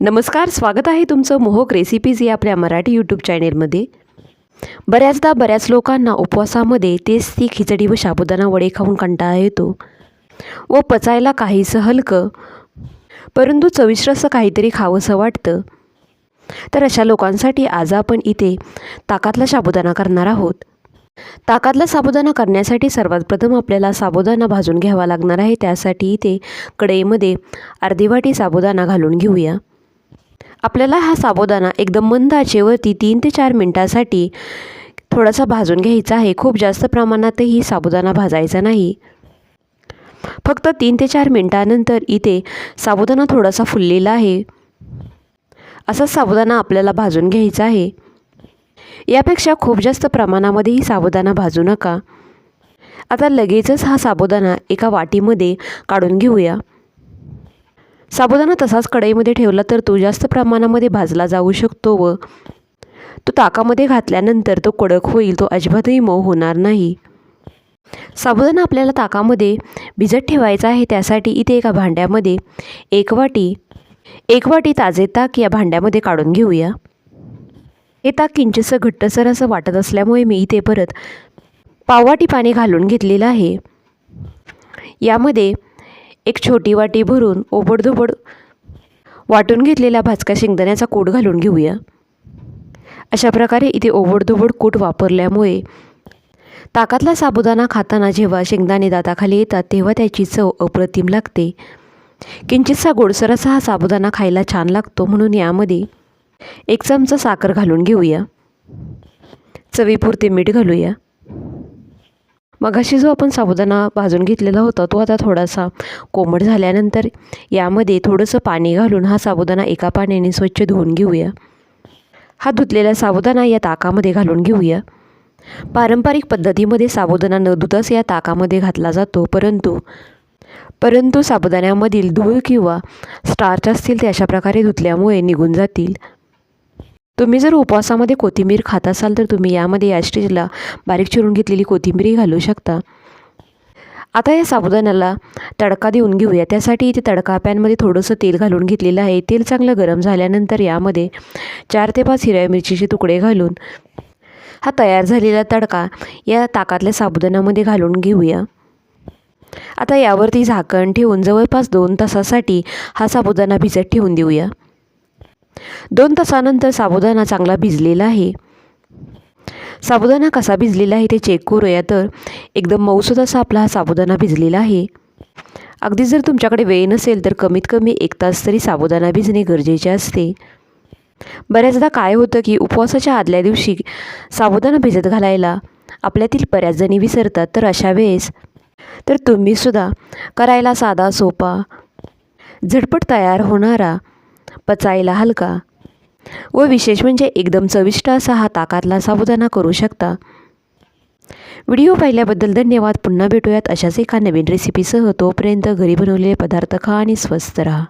नमस्कार स्वागत आहे तुमचं मोहक रेसिपीज या आपल्या मराठी यूट्यूब चॅनेलमध्ये बऱ्याचदा बऱ्याच लोकांना उपवासामध्ये तेच ती खिचडी व साबुदाणा वडे खाऊन कंटाळा येतो व पचायला काहीसं हलकं परंतु चविष्ट असं काहीतरी खावंसं वाटतं. तर अशा लोकांसाठी आज आपण इथे ताकातला साबुदाणा करणार आहोत. ताकातला साबुदाणा करण्यासाठी सर्वात प्रथम आपल्याला साबुदाणा भाजून घ्यावा लागणार आहे. त्यासाठी इथे कढईमध्ये अर्धी वाटी साबुदाणा घालून घेऊया. आपल्याला हा साबुदाणा एकदम मंद आचेवरती तीन ते चार मिनटासाठी थोडासा भाजून घ्यायचा आहे. खूप जास्त प्रमाणातही साबुदाणा भाजायचा नाही. फक्त तीन ते चार मिनटानंतर इथे साबुदाणा थोडासा फुललेला आहे. असा साबुदाणा आपल्याला भाजून घ्यायचा आहे. यापेक्षा खूप जास्त प्रमाणामध्येही साबुदाणा भाजू नका. आता लगेचच हा साबुदाणा एका वाटीमध्ये काढून घेऊया. साबुदाणा तसाच कढईमध्ये ठेवला तर तो जास्त प्रमाणामध्ये भाजला जाऊ शकतो व तो ताकामध्ये घातल्यानंतर तो कडक होईल तो अजिबातही मऊ होणार नाही. साबुदाणा आपल्याला ताकामध्ये भिजत ठेवायचा आहे त्यासाठी इथे एका भांड्यामध्ये एक वाटी एक वाटी ताजे ताक या भांड्यामध्ये काढून घेऊया. हे ताक किंचितसं घट्टसर असं वाटत असल्यामुळे मी इथे परत पाववाटी पाणी घालून घेतलेलं आहे. यामध्ये एक छोटी वाटी भरून ओबडधोबड वाटून घेतलेला भाजका शेंगदाण्याचा कूट घालून घेऊया. अशा प्रकारे इथे ओबडधोबड कूट वापरल्यामुळे ताकातला साबुदाणा खाताना जेव्हा शेंगदाणे दाताखाली येतात तेव्हा त्याची चव अप्रतिम लागते. किंचितसा गोडसर असा हा साबुदाणा खायला छान लागतो म्हणून यामध्ये एक चमचा साखर घालून घेऊया. चवीपुरते मीठ घालूया. मगाशी जो आपण साबुदाणा भाजून घेतलेला होता तो आता थोडासा कोमट झाल्यानंतर यामध्ये थोडंसं पाणी घालून हा साबुदाणा एका पाण्याने स्वच्छ धुवून घेऊया. हा धुतलेला साबुदाणा या ताकामध्ये घालून घेऊया. पारंपरिक पद्धतीमध्ये साबुदाणा न धुताच या ताकामध्ये घातला जातो परंतु परंतु साबुदाण्यामधील धूळ किंवा स्टार्च असतील ते अशा प्रकारे धुतल्यामुळे निघून जातील. तुम्ही जर उपवासामध्ये कोथिंबीर खात असाल तर तुम्ही यामध्ये या स्टेजला बारीक चिरून घेतलेली कोथिंबीरही घालू शकता. आता या साबुदाण्याला तडका देऊन घेऊया. त्यासाठी इथे तडका पॅनमध्ये थोडंसं तेल घालून घेतलेलं आहे. तेल चांगलं गरम झाल्यानंतर यामध्ये चार ते पाच हिरव्या मिरचीचे तुकडे घालून हा तयार झालेला तडका या ताकातल्या साबुदाण्यामध्ये घालून घेऊया. आता यावरती झाकण ठेवून जवळपास दोन तासासाठी हा साबुदाणा भिजत ठेवून देऊया. दोन तासानंतर साबुदाणा चांगला भिजलेला आहे. साबुदाणा कसा भिजलेला आहे ते चेक करूया तर. एकदम मऊसूद असा आपला हा साबुदाणा भिजलेला आहे. अगदी जर तुमच्याकडे वेळ नसेल तर कमीत कमी एक तास तरी साबुदाणा भिजणे गरजेचे असते. बऱ्याचदा काय होतं की उपवासाच्या आदल्या दिवशी साबुदाणा भिजत घालायला आपल्यातील बऱ्याच जणी विसरतात तर अशा वेळेस. तर तुम्हीसुद्धा करायला साधा सोपा झटपट तयार होणारा पचायला हलका. व विशेष म्हणजे एकदम चविष्ट असा हा ताकातला साबुदाणा करू शकता. व्हिडिओ पाहिल्याबद्दल धन्यवाद. पुन्हा भेटूयात अशाच एका नवीन रेसिपीसह तोपर्यंत घरी बनवलेले पदार्थ खा आणि स्वस्त राहा.